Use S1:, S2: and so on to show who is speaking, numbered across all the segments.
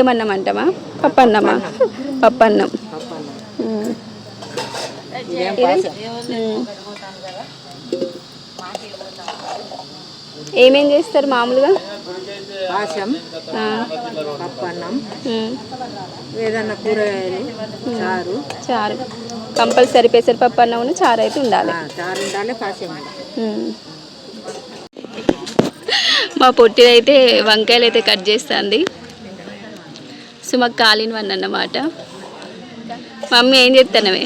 S1: ఏమన్నం అంటామా పప్పన్నమా? పప్పన్నం. ఏమేం చేస్తారు మామూలుగా?
S2: పాశం పప్పన్నం. ఏదన్నా కూరగాయలు చారు.
S1: చారు. కంపల్సరీ పెసరపప్పు అన్నమును చారు అయితే ఉండాలి.
S2: చారు ఉండాలి పాశం.
S1: మా పొట్టి అయితే వంకాయలు అయితే కట్ చేస్తుంది. సుమక్ కాలిన వన్ అన్నమాట. మమ్మీ ఏం చెప్తానవే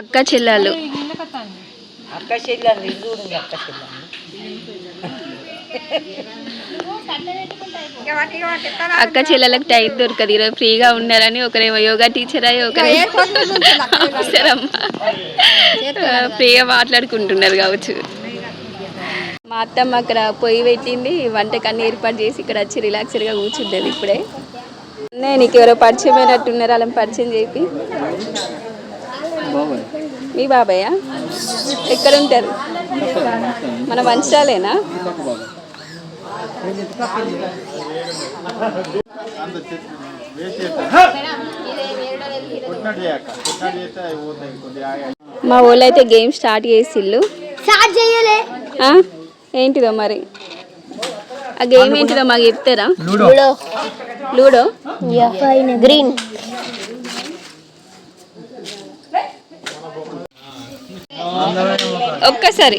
S1: అక్క చెల్లెలు.
S2: అక్క ఉంది అక్క చెల్లండి
S1: అక్క చెల్లెలకు టైం దొరకదు. ఈరోజు ఫ్రీగా ఉండాలని ఒకరేమో యోగా టీచర్ అయ్యి ఒకరేమో అవసరమ్మా ఫ్రీగా మాట్లాడుకుంటున్నారు కావచ్చు. మా అత్తమ్మ అక్కడ పొయ్యి పెట్టింది వంటకన్నీ ఏర్పాటు చేసి ఇక్కడ వచ్చి రిలాక్స్డ్గా కూర్చుంటుంది ఇప్పుడే. నేను నీకు ఎవరో పరిచయం అయినట్టున్నారు అలా పరిచయం చేపి. మీ బాబాయా? ఎక్కడ ఉంటారు మన వంశాలేనా? మా ఊళ్ళో అయితే గేమ్ స్టార్ట్ చేసిల్లు.
S3: స్టార్ట్ చేయలే.
S1: ఆ? ఏంటిదో మరి? ఆ గేమ్ ఏంటిదో మాకు చెప్తారా?
S3: లూడో.
S1: లూడో.
S3: గ్రీన్.
S1: ఒక్కసారి.